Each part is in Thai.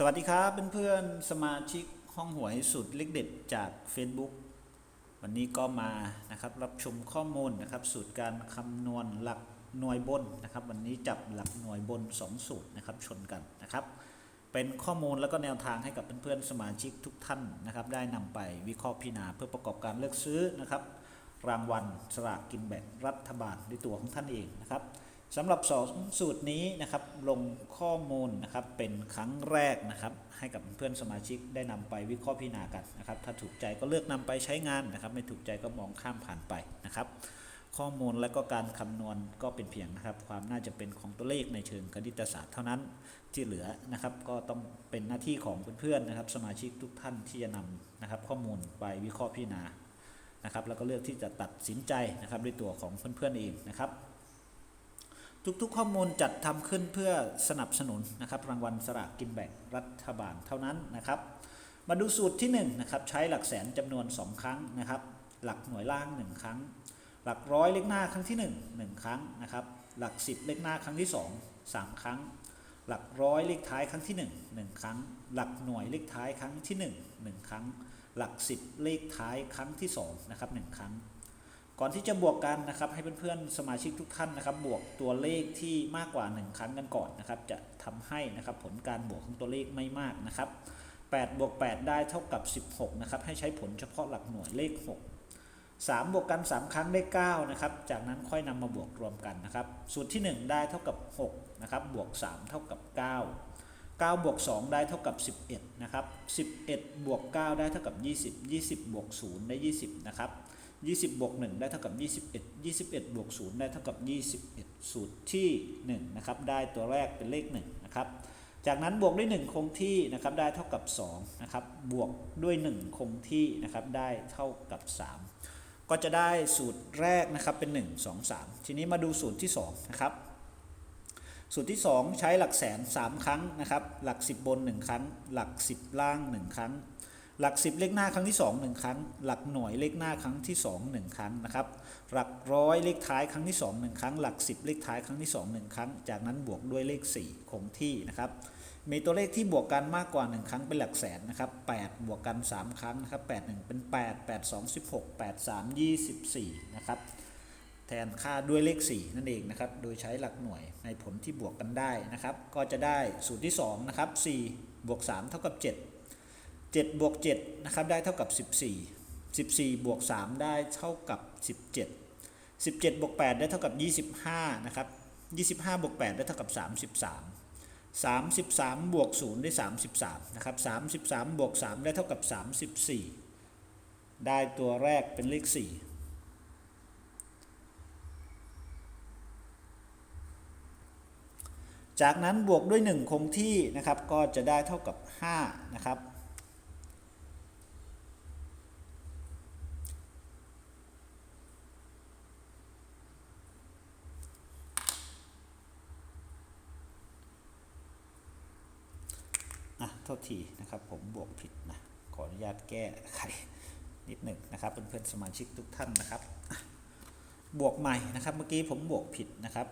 สวัสดีครับเพื่อนๆสมาชิกห้องหวยสุดเล็กเด็ดจาก Facebook วันนี้ก็มานะครับรับชมข้อมูลนะครับ สูตรการคำนวณหลักหน่วยบนนะครับ วันนี้จับหลักหน่วยบน 2 สูตรนะครับชนกันนะครับ เป็นข้อมูลแล้วก็แนวทางให้กับเพื่อนๆสมาชิกทุกท่านนะครับ ได้นำไปวิเคราะห์พิจารณาเพื่อประกอบการเลือกซื้อนะครับ รางวัลสลากกินแบ่งรัฐบาลด้วยตัวของท่านเองนะครับ สำหรับสองสูตรนี้นะครับลงข้อมูลนะครับเป็นครั้งแรกนะครับให้กับเพื่อนสมาชิกได้นำไปวิเคราะห์พิจารณากันนะครับถ้าถูกใจก็เลือกนำไปใช้งานนะครับ ไม่ถูกใจก็มองข้ามผ่านไปนะครับ ข้อมูลและก็การคำนวณก็เป็นเพียงนะครับ ความน่าจะเป็นของตัวเลขในเชิงคณิตศาสตร์เท่านั้นที่เหลือนะครับ ก็ต้องเป็นหน้าที่ของเพื่อนๆนะครับ สมาชิกทุกท่านที่จะนำนะครับ ข้อมูลไปวิเคราะห์พิจารณานะครับ แล้วก็เลือกที่จะตัดสินใจนะครับด้วยตัวของเพื่อนๆเองนะครับ ทุกๆข้อมูลจัดทำขึ้นเพื่อสนับสนุนนะครับรางวัลสลากกินแบ่งรัฐบาลเท่านั้นนะครับ มาดูสูตรที่1นะครับใช้หลักแสนจำนวน 2 ครั้งนะครับ หลักหน่วยล่าง 1 ครั้ง หลักร้อยเลขหน้าครั้งที่ 1 1 ครั้งนะครับ หลัก 10 เลขหน้าครั้งที่ 2 3 ครั้ง หลักร้อยเลขท้ายครั้งที่ 1 1 ครั้ง หลักหน่วยเลขท้ายครั้งที่ 1 1 ครั้ง หลัก 10 เลขท้ายครั้งที่2นะครับ1ครั้ง ก่อนที่จะบวกกันนะครับให้เพื่อนๆสมาชิกทุกท่านนะครับ บวกตัวเลขที่มากกว่า 1 ครั้งกันก่อนนะครับ จะทำให้นะครับผลการบวกของตัวเลขไม่มากนะครับ8บวก8ได้เท่ากับ 16นะครับให้ใช้ผลเฉพาะหลักหน่วยเลข 6 3 บวกกัน 3 ครั้งได้9นะครับจากนั้นค่อยนำมาบวกรวมกันนะครับสูตรที่ 1 ได้เท่ากับ6นะครับบวก 3 เท่ากับ 9 9บวก2ได้เท่ากับ 11นะครับ11บวก9ได้เท่ากับ 20 20บวก0ได้ 20นะครับ 20 บวก 1 ได้เท่ากับ 21 21 บวก 0 ได้เท่ากับ 21 สูตรที่ 1 นะครับ ได้ตัวแรกเป็นเลข 1 นะครับ จากนั้นบวกด้วย 1 คงที่นะครับ ได้เท่ากับ 2 นะครับ บวกด้วย 1 คงที่นะครับ ได้เท่ากับ 3 ก็จะได้สูตรแรกนะครับ เป็น 1 2 3 ทีนี้มาดูสูตรที่ 2 นะครับ สูตรที่ 2 ใช้หลักแสน 3 ครั้งนะครับ หลัก 10 บน 1 ครั้ง หลัก 10 ล่าง 1 ครั้ง หลัก 10 เลขหน้าครั้งที่ 2 1 ครั้ง หลักหน่วยเลขหน้าครั้งที่ 2 1 ครั้งนะครับ หลักร้อยเลขท้ายครั้งที่ 2 1 ครั้ง หลัก 10 เลขท้ายครั้งที่ 2 1 ครั้ง จากนั้นบวกด้วยเลข 4 คงที่นะครับมีตัวเลขที่บวกกันมากกว่า 1 ครั้งเป็นหลักแสนนะครับ8บวกกัน 3 ครั้งนะครับ8 1 เป็น 8 8 2 16 8 3 24 นะครับแทนค่าด้วยเลข 4 นั่นเองนะครับ โดยใช้หลักหน่วยในผลที่บวกกันได้นะครับ ก็จะได้สูตรที่2นะครับ4บวก3เท่ากับ 7 7บวก7นะครับได้เท่ากับ 14 14บวก3ได้เท่ากับ 17 17บวก8ได้เท่ากับ 25นะครับ25บวก8ได้เท่ากับ 33 33บวก0ได้ 33นะครับ33บวก3ได้เท่ากับ 34 ได้ตัวแรกเป็นเลข 4จากนั้นบวกด้วย 1 คงที่นะครับก็จะได้เท่ากับ5นะครับ ทีนะครับ ผมบวกผิดนะ ขออนุญาตแก้ไขนิดหนึ่งนะครับเพื่อนๆสมาชิกทุกท่านนะครับ บวกใหม่นะครับเมื่อกี้ผมบวกผิดนะครับ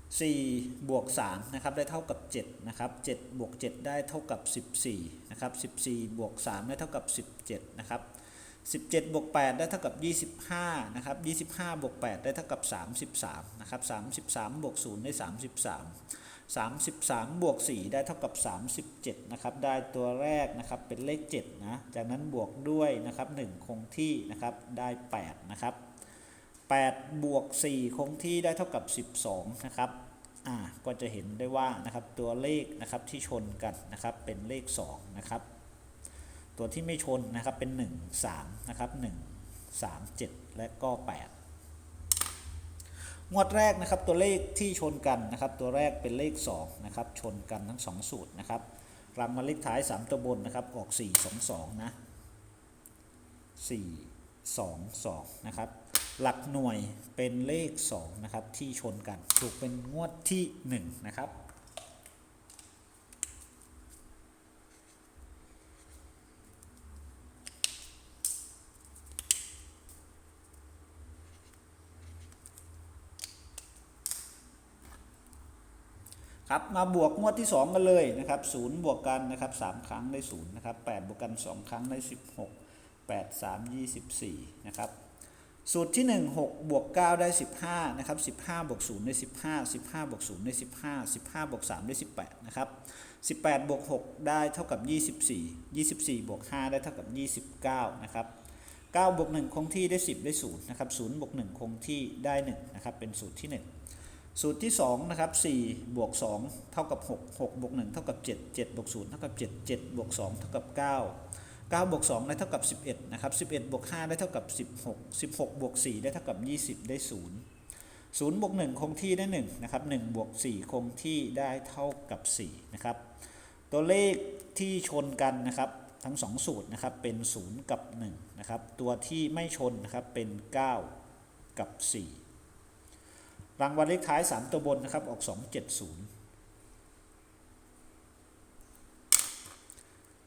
4บวก3นะครับได้เท่ากับ7นะครับ7บวก7ได้เท่ากับ 14นะครับ14บวก3ได้เท่ากับ 17นะครับ17บวก8ได้เท่ากับ 25นะครับ25บวก8ได้เท่ากับ 33นะครับ33บวก0ได้ 33 33 บวก 4 ได้เท่ากับ 37 นะครับ ได้ตัวแรกนะครับเป็นเลข 7 นะ จากนั้นบวกด้วยนะครับ 1 คงที่นะครับ ได้ 8 นะครับ 8 บวก 4 คงที่ได้เท่ากับ 12 นะครับ อ่า ก็จะเห็นได้ว่านะครับตัวเลขนะครับที่ชนกันนะครับเป็นเลข 2 นะครับ ตัวที่ไม่ชนนะครับเป็น 1 3 นะครับ 1 3 7 และก็ 8 งวดแรกนะครับตัวเลขที่ชนกันนะครับ ตัวแรกเป็นเลข2นะครับชนกันทั้ง 2 สูตรนะครับรางวัลเลขท้าย 3 ตัวบนนะครับออก 4 2 2 นะ 4 2 2 นะครับ หลักหน่วยเป็นเลข 2 นะครับ ที่ชนกัน ถูกเป็นงวดที่ 1 นะครับ ครับมาบวกงวดที่ 2 กันเลยนะครับ0บวกกันนะครับ3ครั้งได้0นะครับ8บวกกัน 2 ครั้งได้ 16 8 3 24นะครับสูตรที่ 1 6บวก9ได้ 15นะครับ15บวก0ได้ 15 15บวก0ได้ 15 15บวก3ได้ 18นะครับ18บวก6ได้เท่ากับ 24 24บวก5ได้เท่ากับ 29นะครับ9บวก1คงที่ได้ 10 ได้0นะครับ0บวก1คงที่ได้1นะครับเป็นสูตรที่ 1 สูตรที่2นะครับ4บวก2เท่ากับ 6 6บวก1เท่ากับ 7 7บวก0เท่ากับ 7 7บวก2เท่ากับ 9 9บวก2ได้เท่ากับ 11นะครับ11บวก5ได้เท่ากับ 16 16บวก4ได้เท่ากับ 20 ได้ 0 0บวก1คงที่ได้ 1 นะครับ1บวก4คงที่ได้เท่ากับ 4 นะครับ ตัวเลขที่ชนกันนะครับทั้ง 2 สูตรนะครับเป็น 0 กับ 1 นะครับ ตัวที่ไม่ชนนะครับเป็น 9 กับ 4 รางวัลเลขท้าย 3 ตัวบนนะครับ ออก 270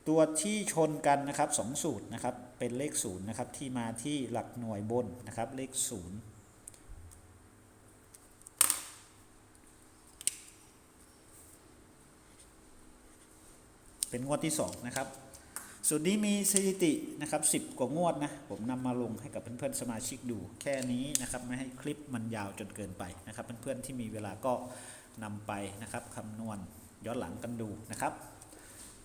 ตัวที่ชนกันนะครับสองสูตรนะครับ เป็นเลข 0 นะครับ ที่มาที่หลักหน่วยบนนะครับ เลข 0เป็นงวดที่ 2 นะครับ สูตรนี้มีสถิตินะครับ10กว่างวดนะ ผมนำมาลงให้กับเพื่อนๆสมาชิกดูแค่นี้นะครับไม่ให้คลิปมันยาวจนเกินไปนะครับ เพื่อนๆที่มีเวลาก็นำไปนะครับคำนวณย้อนหลังกันดูนะครับ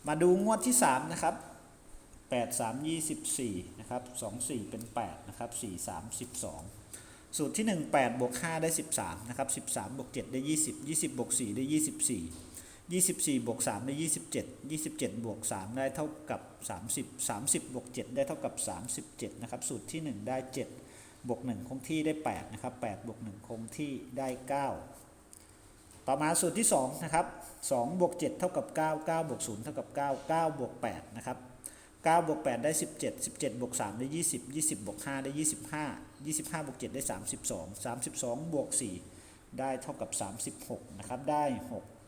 มาดูงวดที่ 3 นะครับ 8 3 24 นะครับ 2 4 เป็น 8 นะครับ 4 3 12 สูตรที่ 1 8บวก5ได้ 13 นะครับ 13บวก7ได้ 20 20บวก4ได้ 24 24บวก3ได้27 27บวก3ได้เท่ากับ 30 30บวก7ได้เท่ากับ 37 นะครับ สูตรที่ 1 ได้ 7 บวก 1 คงที่ได้ 8 นะครับ 8 บวก 1 คงที่ได้ 9 ต่อมาสูตรที่ 2 นะครับ 2 บวก 7 เท่ากับ 9 9 บวก 0 เท่ากับ 9 9 บวก 8 นะครับ 9 บวก 8 ได้ 17 17 บวก 3 ได้ 20 20 บวก 5 ได้ 25 25 บวก 7 ได้ 32 32 บวก 4 ได้เท่ากับ 36 นะครับ ได้ 6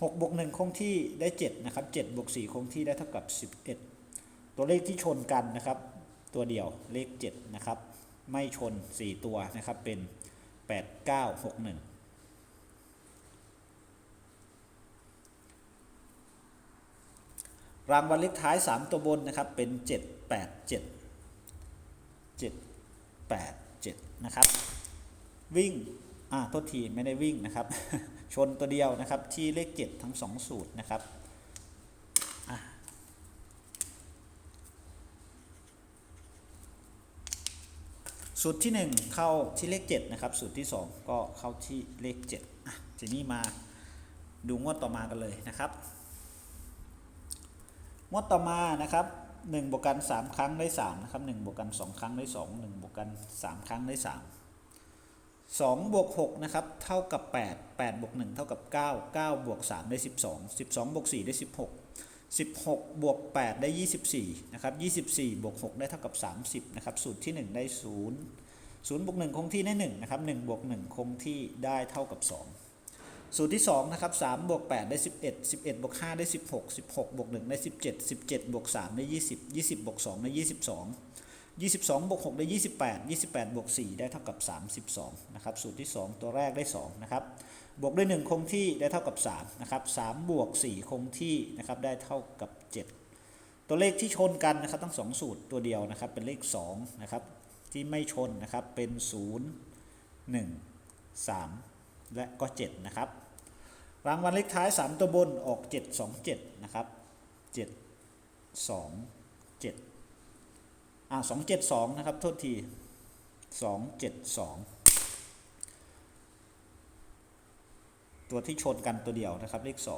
6บวก1คงที่ได้7นะครับ7บวก4คงที่ได้เท่ากับ 11 ตัวเลขที่ชนกันนะครับ ตัวเดียวเลข7นะครับไม่ชน 4 ตัวนะครับเป็น 8 9 6 1รางวัลเลขท้าย 3 ตัวบนนะครับเป็น 7 8 7 7 8 7 นะครับ วิ่ง อ่าโทษทีไม่ได้วิ่งนะครับ ชนตัวเดียวนะครับที่เลข 7 ทั้ง 2 สูตรนะครับสูตรที่ 1 เข้าที่เลข7นะครับสูตรที่ 2 ก็เข้าที่เลข7อะทีนี้มาดูงวดต่อมากันเลยนะครับงวดต่อมานะครับ1บวกกัน 3 ครั้งได้3นะครับ1บวกกัน 2 ครั้งได้ 2 1บวกกัน 3 ครั้งได้ 3 2บวก6นะครับเท่ากับ 8 8บวก1เท่ากับ 9 9บวก3ได้ 12 12บวก4ได้ 16 16บวก8ได้ 24นะครับ24บวก6ได้เท่ากับ 30นะครับสูตรที่ 1 ได้ 0 0บวก1คงที่ได้1นะครับ1บวก1คงที่ได้เท่ากับ 2 สูตรที่2นะครับ3บวก8ได้ 11 11บวก5ได้ 16 16บวก1ได้ 17 17บวก3ได้ 20 20บวก2ได้ 22 22บวก6ได้ 28 28บวก4ได้เท่ากับ 32นะครับสูตรที่ 2 ตัวแรกได้2นะครับบวกด้วย 1 คงที่ได้เท่ากับ3นะครับ3บวก4คงที่นะครับได้เท่ากับ 7 ตัวเลขที่ชนกันนะครับทั้ง 2 สูตรตัวเดียวนะครับเป็นเลข2นะครับที่ไม่ชนนะครับเป็น 0 1 3 และก็ 7 นะครับ รางวัลเลขท้าย 3 ตัวบนออก 7 2 7 นะครับ 7 2 7 อ่า2 7 2นะครับ โทษที2 7 2ตัวที่ชนกันตัวเดียวนะครับ เลข2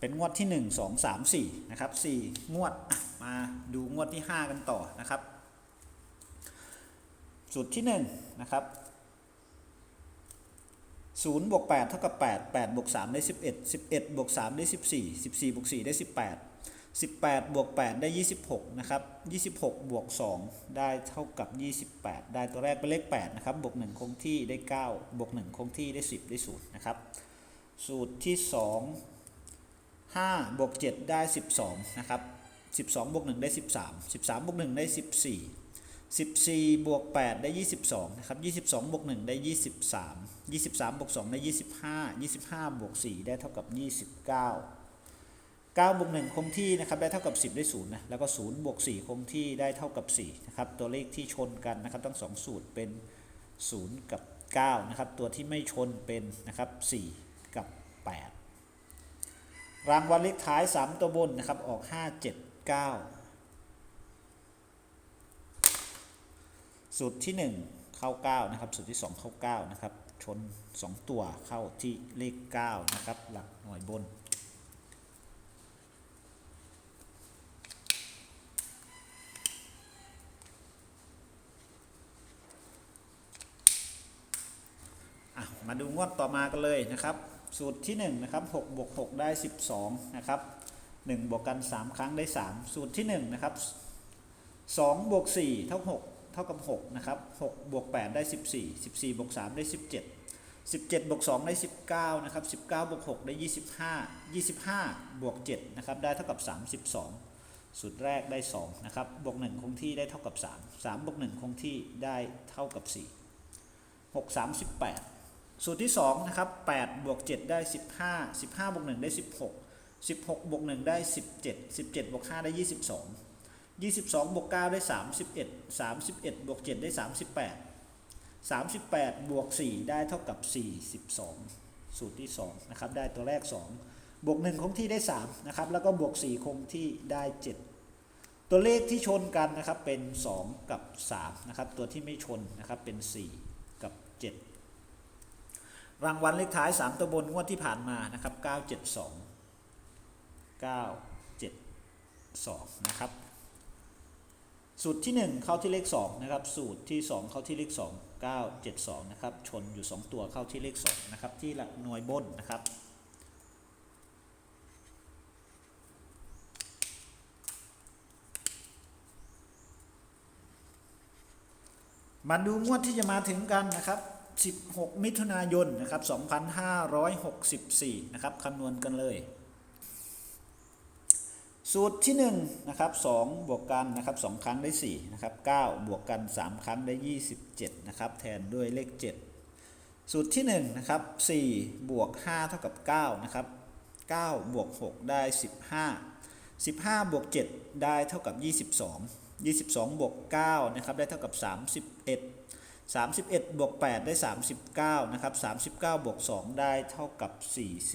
เป็นงวดที่ 1 2 3 4นะครับ4งวดมาดูงวดที่ 5 กันต่อนะครับ สูตรที่1นะครับ 0บวก8เท่ากับ 8 8บวก3ได้ 11 11บวก3ได้ 14 14บวก4ได้ 18 18บวก8ได้ 26 นะครับ 26 บวก 2 ได้เท่ากับ 28 ได้ตัวแรกเป็นเลข 8 นะครับ บวก 1 คงที่ได้ 9 บวก 1 คงที่ได้ 10 ได้ 0 นะครับ สูตรที่ 2 5บวก7ได้ 12 นะครับ 12บวก1ได้ 13 13บวก1ได้ 14 14บวก8ได้ 22นะครับ22บวก1ได้ 23 23บวก2ได้ 25 25บวก4ได้เท่ากับ 29 9บวก1คงที่นะครับได้เท่ากับ 10 ได้0นะแล้วก็0บวก4คงที่ได้เท่ากับ4นะครับตัวเลขที่ชนกันนะครับทั้งสองสูตรเป็น 0 กับ9นะครับตัวที่ไม่ชนเป็นนะครับ4กับ 8 รางวัลเลขท้าย 3 ตัวบนนะครับออก 5 7 9 สูตรที่ 1 เข้า 9 นะครับ สูตรที่ 2 เข้า 9 นะครับ ชน 2 ตัวเข้าที่เลข 9 นะครับ หลักหน่วยบน มาดูงวดต่อมากันเลยนะครับ สูตรที่ 1 นะครับ6บวก6ได้ 12 นะครับ 1 บวกกัน 3 ครั้งได้ 3 สูตรที่ 1 นะครับ2บวก4เท่า 6 เท่ากับ6นะครับ6บวก8ได้ 14 14บวก3ได้ 17 17บวก2ได้ 19นะครับ19บวก6ได้ 25 25บวก7นะครับได้เท่ากับ 32 สูตรแรกได้2นะครับบวก1คงที่ได้เท่ากับ 3 3บวก1คงที่ได้เท่ากับ 4 6 38 สูตรที่2นะครับ8บวก7ได้ 15 15บวก1ได้ 16 16บวก1ได้ 17 17บวก5ได้ 22 22บวก9ได้ 31 31บวก7ได้ 38 38บวก4ได้เท่ากับ 42 สูตรที่2นะครับได้ตัวแรก 2 บวก 1 คงที่ได้3นะครับแล้วก็บวก 4 คงที่ได้ 7 ตัวเลขที่ชนกันนะครับเป็น 2 กับ3นะครับตัวที่ไม่ชนนะครับเป็น 4 กับ 7 รางวัลเลขท้าย 3 ตัวบนงวดที่ผ่านมานะครับ972 972 นะครับ สูตรที่ 1 เข้าที่เลข2นะครับสูตรที่ 2 เข้าที่เลข 2 972นะครับชนอยู่ 2 ตัวเข้าที่เลข2นะครับที่หลักหน่วยบนนะครับมาดูงวดที่จะมาถึงกันนะครับ 16 มิถุนายน นะครับ 2564 นะครับ คำนวณกันเลย สูตรที่1นะครับ2บวกกันนะครับ2ครั้งได้4นะครับ9บวกกัน 3 ครั้งได้ 27นะครับแทนด้วยเลข 7 สูตรที่1นะครับ4บวก5เท่ากับ9นะครับ9บวก6ได้ 15 15บวก7ได้เท่ากับ 22 22บวก9นะครับได้เท่ากับ 31 31บวก8ได้ 39นะครับ39บวก2ได้เท่ากับ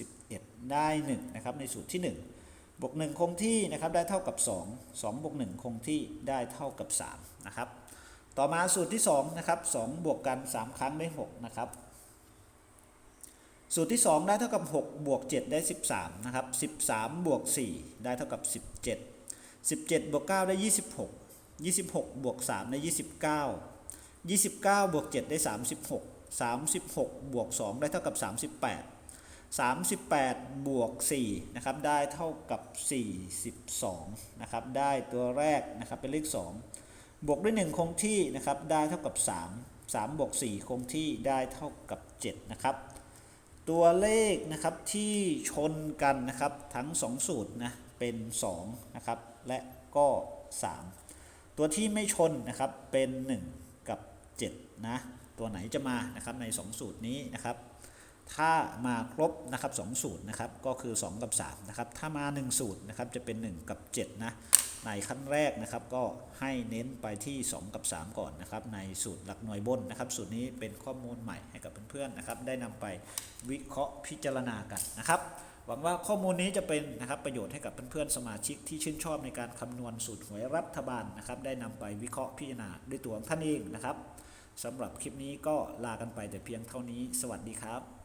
41 ได้1นะครับในสูตรที่ 1 บวก1คงที่นะครับได้เท่ากับ 2 2บวก1คงที่ได้เท่ากับ3นะครับต่อมาสูตรที่2นะครับ2บวกกัน 3 ครั้งได้6นะครับสูตรที่ 2 ได้เท่ากับ6บวก7ได้ 13นะครับ13บวก4ได้เท่ากับ 17 17บวก9ได้ 26 26บวก3ได้ 29 29บวก7ได้ 36 36บวก2ได้เท่ากับ 38 38 บวก 4 นะครับ ได้เท่ากับ 42 นะครับ ได้ตัวแรกนะครับเป็นเลข 2 บวกด้วย 1 คงที่นะครับ ได้เท่ากับ 3 3 บวก 4 คงที่ได้เท่ากับ 7 นะครับ ตัวเลขนะครับที่ชนกันนะครับทั้ง 2 สูตรนะเป็น 2 นะครับ และก็ 3 ตัวที่ไม่ชนนะครับเป็น 1 กับ 7 นะ ตัวไหนจะมานะครับใน 2 สูตรนี้นะครับ ถ้ามาครบนะครับ2สูตรนะครับก็คือ 2 กับ3นะครับถ้ามา 1 สูตรนะครับจะเป็น 1 กับ 7 นะในขั้นแรกนะครับก็ให้เน้นไปที่ 2 กับ 3 ก่อนนะครับในสูตรหลักหน่วยบนนะครับ สูตรนี้เป็นข้อมูลใหม่ให้กับเพื่อนๆนะครับได้นำไปวิเคราะห์พิจารณากันนะครับ หวังว่าข้อมูลนี้จะเป็นนะครับประโยชน์ให้กับเพื่อนๆสมาชิกที่ชื่นชอบในการคำนวณสูตรหวยรัฐบาลนะครับได้นำไปวิเคราะห์พิจารณาด้วยตัวของท่านเองนะครับสำหรับคลิปนี้ก็ลากันไปแต่เพียงเท่านี้ สวัสดีครับ